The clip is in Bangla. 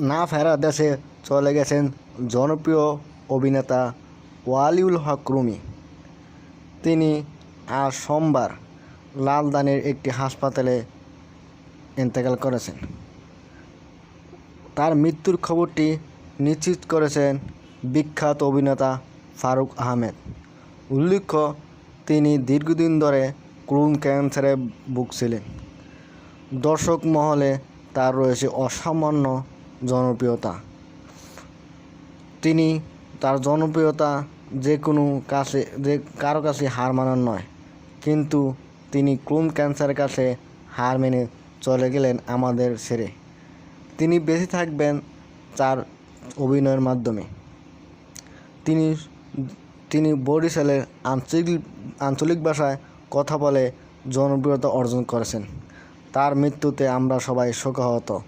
না ফেরা দেশে চলে গেছেন জনপ্রিয় অভিনেতা ওয়ালিউল হক রুমি। তিনি আজ সোমবার লালদানের একটি হাসপাতালে ইন্তেকাল করেছেন। তার মৃত্যুর খবরটি নিশ্চিত করেছেন বিখ্যাত অভিনেতা ফারুক আহমেদ। উল্লেখ্য, তিনি দীর্ঘদিন ধরে ক্রুন ক্যান্সারে ভুগছিলেন। দর্শক মহলে তার রয়েছে অসামান্য জনপ্রিয়তা। তিনি তার জনপ্রিয়তা যে কোনো কাছে, যে কারও কাছে হার মানার নয়। কিন্তু তিনি ক্রুন ক্যান্সারের কাছে হার মেনে চলে গেলেন আমাদের ছেড়ে। তিনি বেঁচে থাকবেন তার অভিনয়ের মাধ্যমে। তিনি তিনি বরিশালের আঞ্চলিক আঞ্চলিক ভাষায় কথা বলে জনপ্রিয়তা অর্জন করেছেন। তার মৃত্যুতে আমরা সবাই শোকাহত।